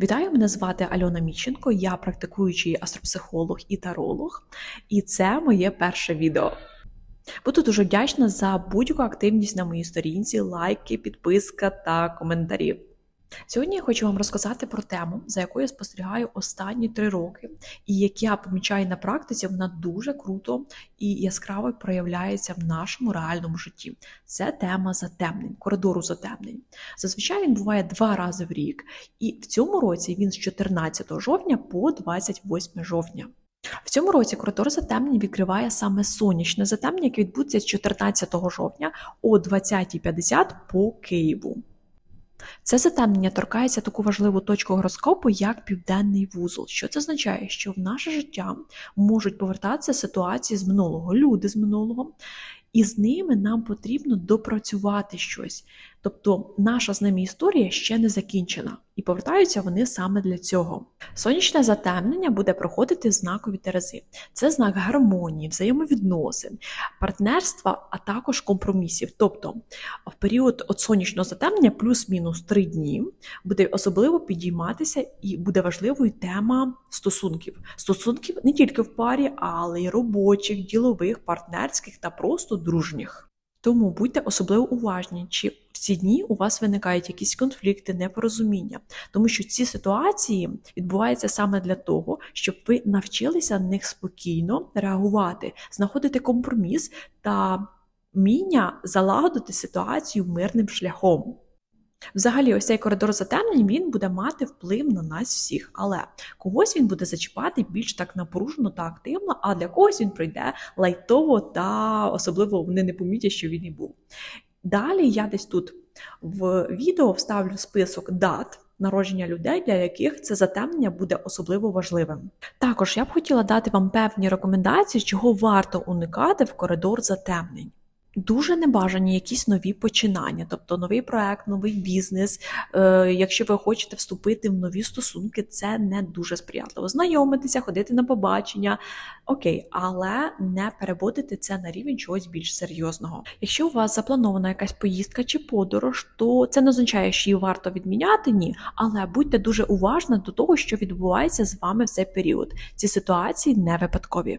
Вітаю, мене звати Альона Міщенко, я практикуючий астропсихолог і таролог, і це моє перше відео. Буду дуже вдячна за будь-яку активність на моїй сторінці, лайки, підписка та коментарі. Сьогодні я хочу вам розказати про тему, за якою я спостерігаю останні три роки, і як я помічаю на практиці, вона дуже круто і яскраво проявляється в нашому реальному житті. Це тема затемнень, коридору затемнень. Зазвичай він буває два рази в рік, і в цьому році він з 14 жовтня по 28 жовтня. В цьому році коридор затемнень відкриває саме сонячне затемнення, яке відбудеться з 14 жовтня о 20.50 по Києву. Це затемнення торкається таку важливу точку гороскопу, як південний вузол. Що це означає? Що в наше життя можуть повертатися ситуації з минулого, люди з минулого, і з ними нам потрібно допрацювати щось. Тобто наша з ними історія ще не закінчена, і повертаються вони саме для цього. Сонячне затемнення буде проходити знакові Терези. Це знак гармонії, взаємовідносин, партнерства, а також компромісів. Тобто, в період от сонячного затемнення, плюс-мінус три дні, буде особливо підійматися і буде важливою тема стосунків. Стосунків не тільки в парі, але й робочих, ділових, партнерських та просто дружніх. Тому будьте особливо уважні, чи в ці дні у вас виникають якісь конфлікти, непорозуміння, тому що ці ситуації відбуваються саме для того, щоб ви навчилися на них спокійно реагувати, знаходити компроміс та вміння залагодити ситуацію мирним шляхом. Взагалі, ось цей коридор затемнень він буде мати вплив на нас всіх, але когось він буде зачіпати більш так напружено та активно, а для когось він пройде лайтово та особливо вони не помітять, що він і був. Далі я десь тут в відео вставлю список дат. Народження людей, для яких це затемнення буде особливо важливим. Також я б хотіла дати вам певні рекомендації, чого варто уникати в коридор затемнень. Дуже небажані якісь нові починання, тобто новий проект, новий бізнес. Е, якщо ви хочете вступити в нові стосунки, це не дуже сприятливо. Знайомитися, ходити на побачення, окей, але не переводити це на рівень чогось більш серйозного. Якщо у вас запланована якась поїздка чи подорож, то це не означає, що її варто відміняти, ні. Але будьте дуже уважні до того, що відбувається з вами в цей період. Ці ситуації не випадкові.